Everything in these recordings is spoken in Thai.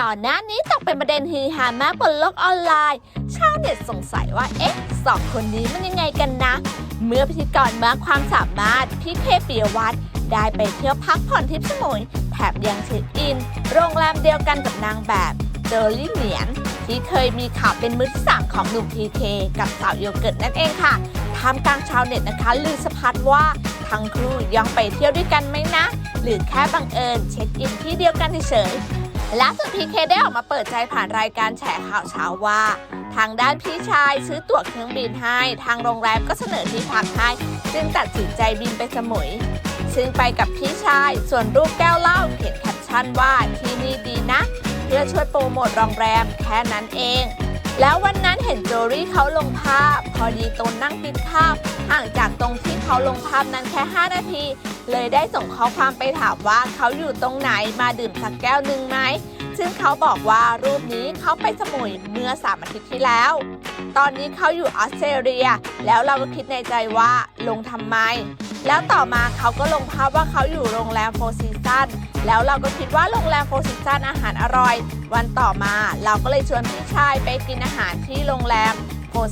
ก่อนหน้านี้ตกเป็นประเด็นฮือฮามากบนโลกออนไลน์ชาวเน็ตสงสัยว่า เอ๊ะสองคนนี้มันยังไงกันนะ เมื่อพิธีกรมากความสามารถพี่เคเปียวัฒน์ได้ไปเที่ยวพักผ่อนทริปสมุยแถบยังเช็คอิน โรงแรมเดียวกันกับนางแบบเจอรี่เหนียน ที่เคยมีข่าวเป็นมือที่สามของหนุ่มทีเคกับสาวโยเกิร์ตนั่นเองค่ะท่ามกลางชาวเน็ตนะคะลือสะพัดว่าทั้งคู่ยังไปเที่ยวด้วยกันไหมนะ หรือแค่บังเอิญเช็คอินที่เดียวกันเฉย ล่าสุดพีเคได้ออกมาเปิดใจผ่านรายการแฉข่าวเช้าว่า ทางด้านพี่ชายซื้อตั๋วเครื่องบินให้ ทางโรงแรมก็เสนอที่พักให้ จึงตัดสินใจบินไปสมุย ซึ่งไปกับพี่ชาย ส่วนรูปแก้วเหล้าเขียนแคปชั่นว่าที่นี่ดีนะ เพื่อช่วยโปรโมทโรงแรมแค่นั้นเอง แล้ววันนั้นเห็นโจรี่เขาลงภาพ พอดีตนนั่งกินข้าวห่างจากตรงที่ เขาลงภาพนั้นแค่ 5 นาที เลยได้ส่งข้อความไปถามว่าเขาอยู่ตรงไหนมาดื่มสักแก้วหนึ่งไหมซึ่งเขาบอกว่ารูปนี้เขาไปสมุยเมื่อ3อาทิตย์ที่แล้ว ตอนนี้เขาอยู่ออสเตรเลีย แล้วเราก็คิดในใจว่าลงทำไม แล้วต่อมาเขาก็ลงภาพว่าเขาอยู่โรงแรมโฟซีซันแล้วเราก็คิดว่าโรงแรมโฟซีซันอาหารอร่อย วันต่อมาเราก็เลยชวนพี่ชายไปกินอาหารที่โรงแรม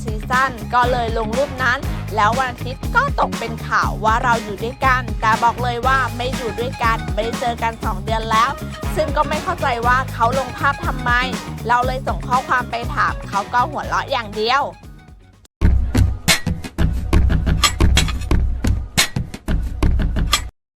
ซีซันก็เลยลงรูปนั้น แล้ววันอาทิตย์ก็ตกเป็นข่าวว่าเราอยู่ด้วยกัน แต่บอกเลยว่าไม่อยู่ด้วยกันไม่ได้เจอกัน 2 เดือนแล้ว ซึ่งก็ไม่เข้าใจว่าเขาลงภาพทำไม เราเลยส่งข้อความไปถามเขาก็หัวเราะอย่างเดียว